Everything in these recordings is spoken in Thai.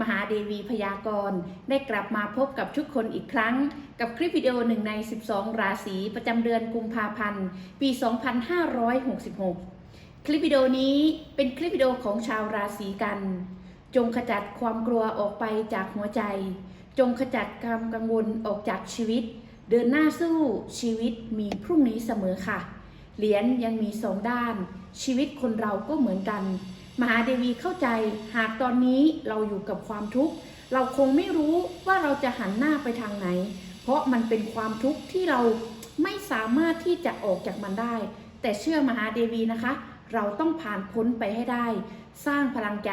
มหาเดวีพยากรณ์ได้กลับมาพบกับทุกคนอีกครั้ง กับคลิปวิดีโอหนึ่งใน 12 ราศีประจำเดือนกุมภาพันธ์ ปี 2566 คลิปวิดีโอนี้เป็นคลิปวิดีโอของชาวราศีกัน จงขจัดความกลัวออกไปจากหัวใจ จงขจัดความกังวลออกจากชีวิต เดินหน้าสู้ชีวิตมีพรุ่งนี้เสมอค่ะ เหรียญยังมีสองด้าน ชีวิตคนเราก็เหมือนกัน มหาเดวีเข้าใจหากตอนนี้เราอยู่กับความทุกข์ เราคงไม่รู้ว่าเราจะหันหน้าไปทางไหน เพราะมันเป็นความทุกข์ที่เราไม่สามารถที่จะออกจากมันได้ แต่เชื่อมหาเดวีนะคะ เราต้องผ่านพ้นไปให้ได้ สร้างพลังใจ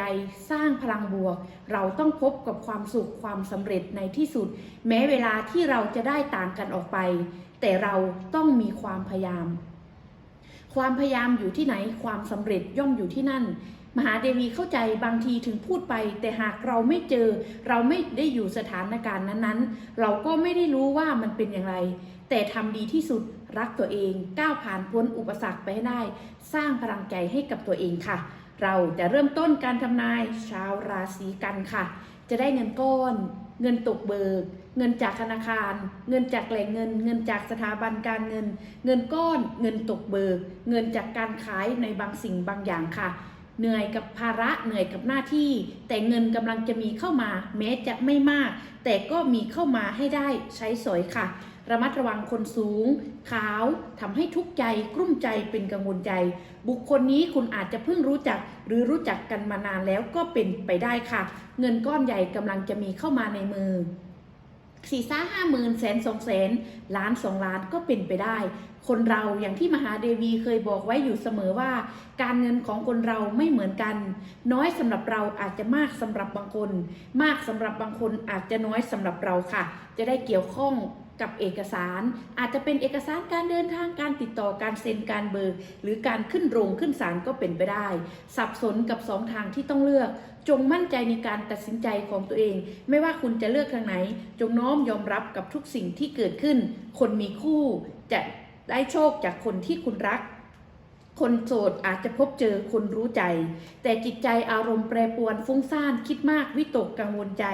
สร้างพลังบวก เราต้องพบกับความสุขความสำเร็จในที่สุด แม้เวลาที่เราจะได้ต่างกันออกไป แต่เราต้องมีความพยายาม ความพยายามอยู่ที่ไหนความสำเร็จย่อมอยู่ที่นั่น มหาเดวีเข้าใจบางทีถึงพูดไป แต่หากเราไม่เจอ เราไม่ได้อยู่สถานการณ์นั้นๆ เราก็ไม่ได้รู้ว่ามันเป็นอย่างไร แต่ทำดีที่สุดรักตัวเองก้าวผ่านพ้นอุปสรรคไปให้ได้ สร้างพลังใจให้กับตัวเองค่ะ เราจะเริ่มต้นการทำนายชาวราศีกันค่ะ จะได้เงินก้อน เงินตกเบิก เงินจากธนาคาร เงินจากแหล่งเงิน เงินจากสถาบันการเงิน เงินก้อน เงินตกเบิก เงินจากการขายในบางสิ่งบางอย่างค่ะ เหนื่อยกับภาระเหนื่อยกับหน้าที่ แต่เงินกำลังจะมีเข้ามา แม้จะไม่มาก แต่ก็มีเข้ามาให้ได้ใช้สอยค่ะ ระมัดระวังคนสูง ขาวทำให้ทุกข์ใจกลุ้มใจเป็นกังวลใจ บุคคลนี้คุณอาจจะเพิ่งรู้จัก หรือรู้จักกันมานานแล้วก็เป็นไปได้ค่ะ เงินก้อนใหญ่กำลังจะมีเข้ามาในมือ สี่ซ่าห้าหมื่นแสนสองแสนล้านสองล้านก็เป็นไปได้ คนเราอย่างที่มหาเดวีเคยบอกไว้อยู่เสมอว่า การเงินของคนเราไม่เหมือนกัน น้อยสำหรับเราอาจจะมากสำหรับบางคน มากสำหรับบางคนอาจจะน้อยสำหรับเราค่ะ จะได้เกี่ยวข้อง กับเอกสาร อาจจะเป็นเอกสารการเดินทางการติดต่อการเซ็นการเบิกหรือการขึ้นโรงขึ้นศาลก็เป็นไปได้ สับสนกับสองทางที่ต้องเลือก จงมั่นใจในการตัดสินใจของตัวเอง ไม่ว่าคุณจะเลือกทางไหน จงน้อมยอมรับกับทุกสิ่งที่เกิดขึ้น คนมีคู่จะได้โชคจากคนที่คุณรัก คนโสดอาจจะพบเจอคนรู้ใจ แต่จิตใจอารมณ์แปรปรวนฟุ้งซ่านคิดมากวิตกกังวลใจ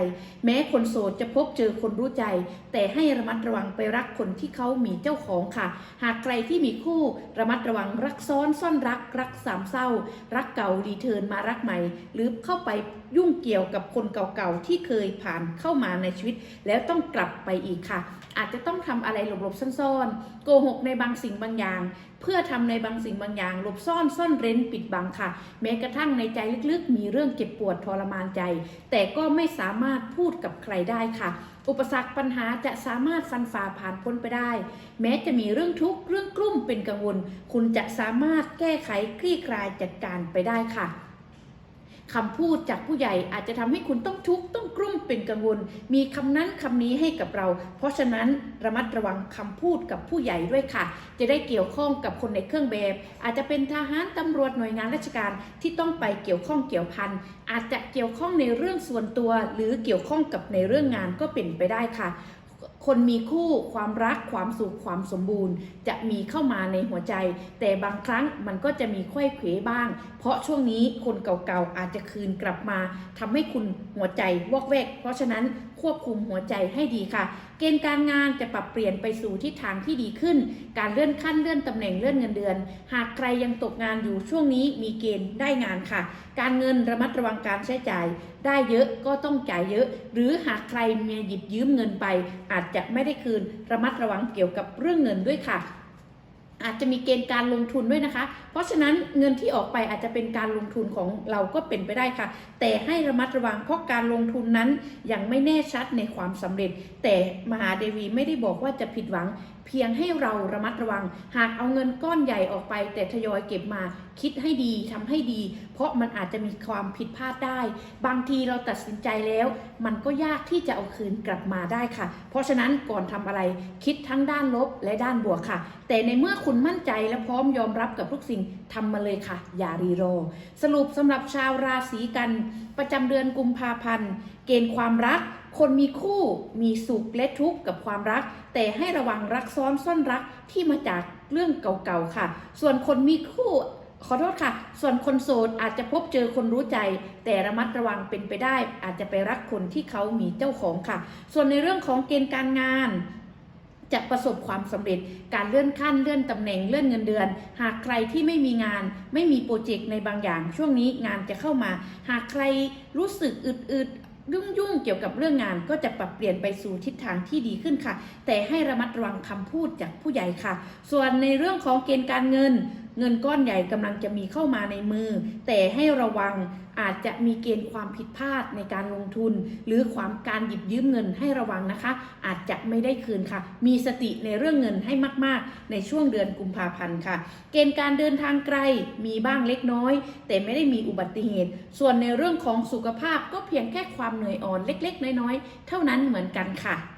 แม้คนโสดจะพบเจอคนรู้ใจ แต่ให้ระมัดระวังไปรักคนที่เขามีเจ้าของค่ะ หากใครที่มีคู่ระมัดระวังรักซ้อนซ่อนรัก รักสามเศร้า รักเก่ารีเทิร์นมารักใหม่ หรือเข้าไปยุ่งเกี่ยวกับคนเก่าๆที่เคยผ่านเข้ามาในชีวิต แล้วต้องกลับไปอีกค่ะ อาจจะต้องทำอะไรหลบๆซ่อนๆโกหกในบางสิ่งบางอย่าง เพื่อทำในบางสิ่งบางอย่างหลบซ่อนซ่อนเร้นปิดบังค่ะ แม้กระทั่งในใจลึกๆ มีเรื่องเจ็บปวดทรมานใจ แต่ก็ไม่สามารถพูดกับใครได้ค่ะ อุปสรรคปัญหาจะสามารถฟันฝ่าผ่านพ้นไปได้ แม้จะมีเรื่องทุกข์เรื่องกลุ้มเป็นกังวล คุณจะสามารถแก้ไขคลี่คลายจัดการไปได้ค่ะ คำพูดจากผู้ใหญ่อาจจะทำให้คุณต้องทุกข์ต้องกลุ้มเป็นกังวล มีคำนั้นคำนี้ให้กับเรา เพราะฉะนั้นระมัดระวังคำพูดกับผู้ใหญ่ด้วยค่ะ จะได้เกี่ยวข้องกับคนในเครื่องแบบ อาจจะเป็นทหารตำรวจหน่วยงานราชการที่ต้องไปเกี่ยวข้องเกี่ยวพันอาจจะเกี่ยวข้องในเรื่องส่วนตัว หรือเกี่ยวข้องกับในเรื่องงานก็เป็นไปได้ค่ะ คนมีคู่ความรักความสุขความสมบูรณ์ จะมีเข้ามาในหัวใจ แต่บางครั้งมันก็จะมีค่อยเขวบ้าง เพราะช่วงนี้คนเก่าๆอาจจะคืนกลับมาทำให้คุณหัวใจวอกแวก เพราะฉะนั้น ควบคุมหัวใจให้ดีค่ะ เกณฑ์การงานจะปรับเปลี่ยนไปสู่ทิศทางที่ดีขึ้น การเลื่อนขั้นเลื่อนตำแหน่งเลื่อนเงินเดือน หากใครยังตกงานอยู่ช่วงนี้มีเกณฑ์ได้งานค่ะ การเงินระมัดระวังการใช้จ่าย ได้เยอะก็ต้องจ่ายเยอะ หรือหากใครมีหยิบยืมเงินไป อาจจะไม่ได้คืน ระมัดระวังเกี่ยวกับเรื่องเงินด้วยค่ะ อาจจะมีเกณฑ์การลงทุนด้วยนะคะ เพราะฉะนั้นเงินที่ออกไปอาจจะเป็นการลงทุนของเราก็เป็นไปได้ค่ะ แต่ให้ระมัดระวังเพราะการลงทุนนั้นยังไม่แน่ชัดในความสำเร็จ แต่มหาเดวีไม่ได้บอกว่าจะผิดหวัง เพียงให้เราระมัดระวัง หากเอาเงินก้อนใหญ่ออกไป แต่ทยอยเก็บมาคิดให้ดีทำให้ดี เพราะมันอาจจะมีความผิดพลาดได้ บางทีเราตัดสินใจแล้ว มันก็ยากที่จะเอาคืนกลับมาได้ค่ะ เพราะฉะนั้นก่อนทำอะไรคิดทั้งด้านลบและด้านบวกค่ะ แต่ในเมื่อคุณมั่นใจและพร้อมยอมรับกับทุกสิ่งทำมาเลยค่ะ อย่ารีรอ สรุปสำหรับชาวราศีกัน ประจำเดือนกุมภาพันธ์ เกณฑ์ความรัก คนมีคู่ มีสุขและทุกข์กับความรัก แต่ให้ระวังรักซ้อนซ่อนรักที่มาจากเรื่องเก่าๆค่ะ ส่วนคนมีคู่ขอโทษค่ะ ส่วนคนโสดอาจจะพบเจอคนรู้ใจ แต่ระมัดระวังเป็นไปได้ อาจจะไปรักคนที่เขามีเจ้าของค่ะ ส่วนในเรื่องของเกณฑ์การงาน จะประสบความสำเร็จ การเลื่อนขั้นเลื่อนตำแหน่งเลื่อนเงินเดือน หากใครที่ไม่มีงานไม่มีโปรเจกต์ในบางอย่าง ช่วงนี้งานจะเข้ามา หากใครรู้สึกอึดๆ ยุ่งยุ่งๆเกี่ยวกับเรื่องงานก็จะปรับเปลี่ยนไปสู่ทิศทางที่ดีขึ้นค่ะ แต่ให้ระมัดระวังคำพูดจากผู้ใหญ่ค่ะ ส่วนในเรื่องของเกณฑ์การเงิน เงินก้อนใหญ่กำลังจะมีเข้ามาในมือ แต่ให้ระวังอาจจะมีเกณฑ์ความผิดพลาดในการลงทุน หรือความการหยิบยืมเงินให้ระวังนะคะ อาจจะไม่ได้คืนค่ะ มีสติในเรื่องเงินให้มาก ๆ ในช่วงเดือนกุมภาพันธ์ค่ะ เกณฑ์การเดินทางไกลมีบ้างเล็กน้อย แต่ไม่ได้มีอุบัติเหตุ ส่วนในเรื่องของสุขภาพก็เพียงแค่ความเหนื่อยอ่อนเล็ก ๆ น้อยๆ เท่านั้นเหมือนกันค่ะ